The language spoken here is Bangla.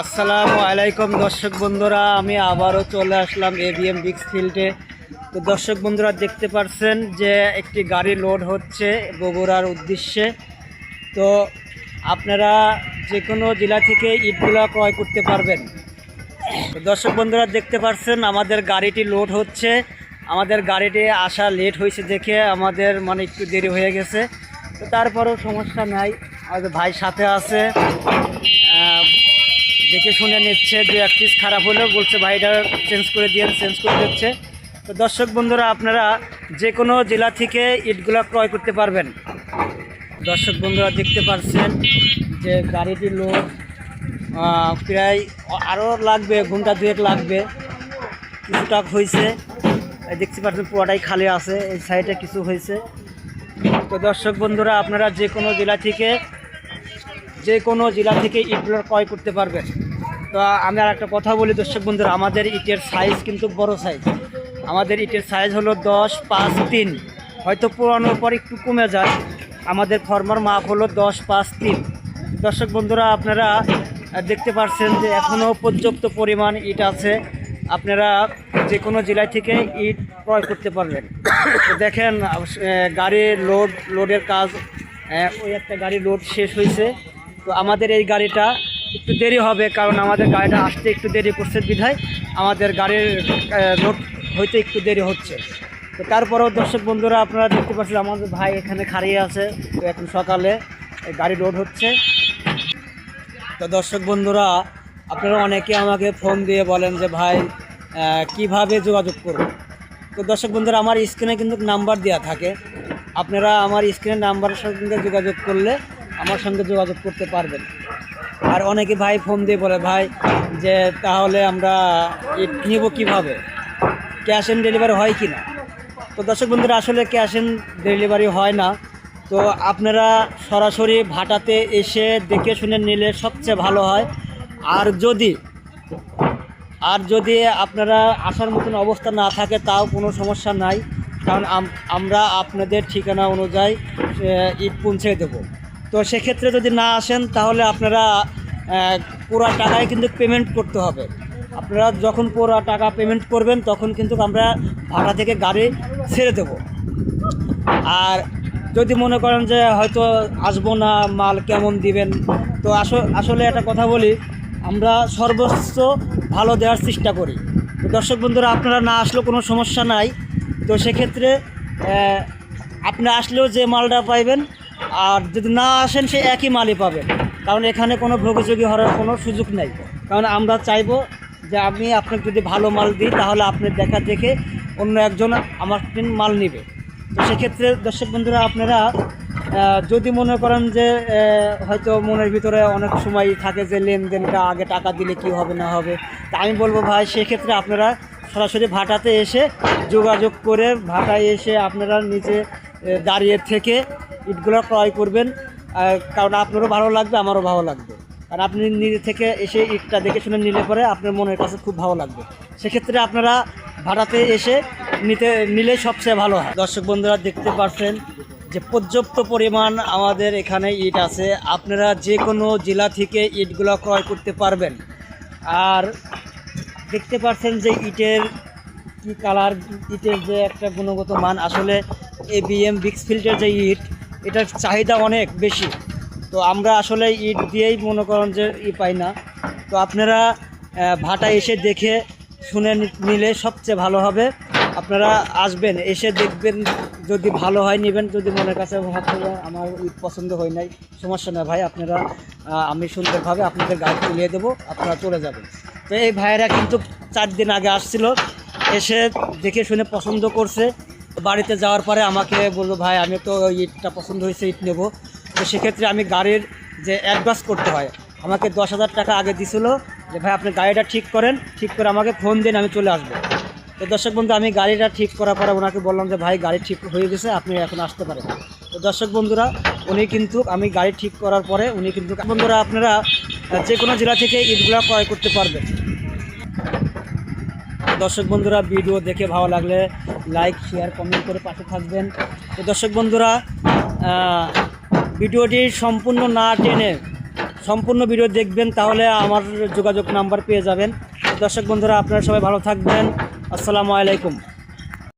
আসসালামু আলাইকুম দর্শক বন্ধুরা, আমি আবারও চলে আসলাম এবিএম বিক্স ফিল্ডে তো দর্শক বন্ধুরা, দেখতে পারছেন যে একটি গাড়ি লোড হচ্ছে বগুড়ার উদ্দেশ্যে। তো আপনারা যে কোনো জেলা থেকে ইটগুলো ক্রয় করতে পারবেন। তো দর্শক বন্ধুরা, দেখতে পারছেন আমাদের গাড়িটি লোড হচ্ছে। আমাদের গাড়িটি আসা লেট হয়েছে দেখে আমাদের মানে একটু দেরি হয়ে গেছে। তো তারপরেও সমস্যা নাই। আমাদের ভাই সাথে আছে। দেখে শুনে নিচ্ছে, দু এক পিস খারাপ হলেও বলছে ভাইটা চেঞ্জ করে দিয়ে চেঞ্জ করে দিচ্ছে। তো দর্শক বন্ধুরা, আপনারা যে কোনো জেলা থেকে ইটগুলো ক্রয় করতে পারবেন। দর্শক বন্ধুরা, দেখতে পাচ্ছেন যে গাড়িটি লোড প্রায় আরও লাগবে, ঘণ্টা দুয়েক লাগবে। কিছুটা হয়েছে। দেখতে পাচ্ছেন পুরোটাই খালি আছে, এই সাইডে কিছু হয়েছে। তো দর্শক বন্ধুরা, আপনারা যে কোনো জেলা থেকে যে কোনো জেলা থেকে ইটগুলো ক্রয় করতে পারবেন তো আমি আর একটা কথা বলি দর্শক বন্ধুরা, আমাদের ইটের সাইজ কিন্তু বড় সাইজ আমাদের ইটের সাইজ হলো দশ পাঁচ তিন। হয়তো পুরানোর পর একটু কমে যায়। আমাদের ফর্মার মাপ হলো দশ পাঁচ তিন। দর্শক বন্ধুরা, আপনারা দেখতে পাচ্ছেন যে এখনও পর্যাপ্ত পরিমাণ ইট আছে। আপনারা যে কোনো জেলা থেকে ইট ক্রয় করতে পারবেন। দেখেন গাড়ির লোড লোডের কাজ ওই একটা গাড়ি লোড শেষ হয়েছে। তো আমাদের এই গাড়িটা একটু দেরি হবে, কারণ আমাদের গাড়িটা আসতে একটু দেরি করছে বিধায় আমাদের গাড়ির লোড হইতে একটু দেরি হচ্ছে। তো তারপরেও দর্শক বন্ধুরা আপনারা দেখতে পাচ্ছেন আমাদের ভাই এখানে খাড়িয়ে আছে। তো এখন সকালে এই গাড়ি লোড হচ্ছে। তো দর্শক বন্ধুরা, আপনারা অনেকে আমাকে ফোন দিয়ে বলেন যে, ভাই কীভাবে যোগাযোগ করব? তো দর্শক বন্ধুরা, আমার স্ক্রিনে কিন্তু নাম্বার দেওয়া থাকে। আপনারা আমার স্ক্রিনের নাম্বারের সঙ্গে যোগাযোগ করলে আমার সঙ্গে যোগাযোগ করতে পারবেন। আর অনেকে ভাই ফোন দিয়ে বলে, ভাই, যে তাহলে আমরা ইট নিব কীভাবে? ক্যাশ অন ডেলিভারি হয় কি না তো দর্শক বন্ধুরা, আসলে ক্যাশ অন ডেলিভারি হয় না। তো আপনারা সরাসরি ভাটাতে এসে দেখে শুনে নিলে সবচেয়ে ভালো হয়। আর যদি আর যদি আপনারা আসার মতন অবস্থা না থাকে, তাও কোনো সমস্যা নাই। কারণ আম- আমরা আপনাদের ঠিকানা অনুযায়ী ইট পৌঁছে দেবো। তো সেক্ষেত্রে যদি না আসেন, তাহলে আপনারা পুরো টাকায় কিন্তু পেমেন্ট করতে হবে। আপনারা যখন পুরো টাকা পেমেন্ট করবেন, তখন কিন্তু আমরা ভাড়া থেকে গাড়ি ছেড়ে দেবো। আর যদি মনে করেন যে হয়তো আসব না, মাল কেমন দিবেন, তো আসলে একটা কথা বলি, আমরা সর্বোচ্চ ভালো দেওয়ার চেষ্টা করি। দর্শক বন্ধুরা, আপনারা না আসলেও কোনো সমস্যা নাই। তো সেক্ষেত্রে আপনি আসলেও যে মালটা পাইবেন আর যদি না আসেন সে একই মালই পাবেন কারণ এখানে কোনো ভোগযোগী হওয়ার কোনো সুযোগ নেই। কারণ আমরা চাইব যে আমি আপনাকে যদি ভালো মাল দিই তাহলে আপনি দেখা দেখে অন্য একজন আমার মাল নেবে। তো সেক্ষেত্রে দর্শক বন্ধুরা আপনারা যদি মনে করেন যে হয়তো মনের ভিতরে অনেক সময় থাকে যে লেনদেনটা আগে টাকা দিলে কি হবে না হবে তা আমি বলব ভাই সেক্ষেত্রে আপনারা সরাসরি ভাটাতে এসে যোগাযোগ করে ভাটায় এসে আপনারা আহ, দাঁড়িয়ে থেকে ইটগুলো ক্রয় করবেন কারণ আপনারও ভালো লাগবে, আমারও ভালো লাগবে। আর আপনি নিজে থেকে এসে ইটটা দেখে শুনে নিলে পরে আপনার মনের কাছে খুব ভালো লাগবে। সেক্ষেত্রে আপনারা ভাড়াতে এসে নিতে, নিলে সবচেয়ে ভালো হয়। দর্শক বন্ধুরা, দেখতে পাচ্ছেন যে পর্যাপ্ত পরিমাণ আমাদের এখানে ইট আছে। আপনারা যে কোনো জেলা থেকে ইটগুলো ক্রয় করতে পারবেন। আর দেখতে পাচ্ছেন যে ইটের কি কালার, ইটের যে একটা গুণগত মান। আসলে এ বিএম বিক্স ফিল্ডের যে ইট এটার চাহিদা অনেক বেশি। তো আমরা আসলে ইট দিয়েই মনে করেন যে ই পাই না। তো আপনারা ভাটা এসে দেখে শুনে নিলে সবচেয়ে ভালো হবে। আপনারা আসবেন, এসে দেখবেন যদি ভালো হয় নেবেন। যদি মনের কাছে ভাবতে আমার ইট পছন্দ হয় নাই, সমস্যা না ভাই, আপনারা আমি সুন্দরভাবে আপনাদের গাড়ি তুলিয়ে দেবো, আপনারা চলে যাবেন। তো এই ভাইয়েরা কিন্তু চার দিন আগে আসছিল, এসে দেখে শুনে পছন্দ করছে। বাড়িতে যাওয়ার পরে আমাকে বলল, ভাই, আমি তো ইটটা পছন্দ হয়েছে, ইট নেব। তো সেক্ষেত্রে আমি গাড়ির যে অ্যাডভান্স করতে হয়, আমাকে দশ হাজার টাকা আগে দিছিল যে, ভাই, আপনি গাড়িটা ঠিক করেন, ঠিক করে আমাকে ফোন দিন, আমি চলে আসব। তো দর্শক বন্ধু, আমি গাড়িটা ঠিক করার পরে ওনাকে বললাম যে, ভাই, গাড়ি ঠিক হয়ে গেছে, আপনি এখন আসতে পারেন। তো দর্শক বন্ধুরা, উনি কিন্তু, আমি গাড়ি ঠিক করার পরে উনি কিন্তু, বন্ধুরা, আপনারা যে কোনো জেলা থেকে ইটগুলো ক্রয় করতে পারবেন। দর্শক বন্ধুরা, ভিডিও দেখে ভালো লাগলে লাইক শেয়ার কমেন্ট করে পাশে থাকবেন। তো দর্শক বন্ধুরা ভিডিওটি সম্পূর্ণ না টেনে সম্পূর্ণ ভিডিও দেখবেন, তাহলে আমার যোগাযোগ নাম্বার পেয়ে যাবেন। দর্শক বন্ধুরা, আপনারা সবাই ভালো থাকবেন। আসসালামু আলাইকুম।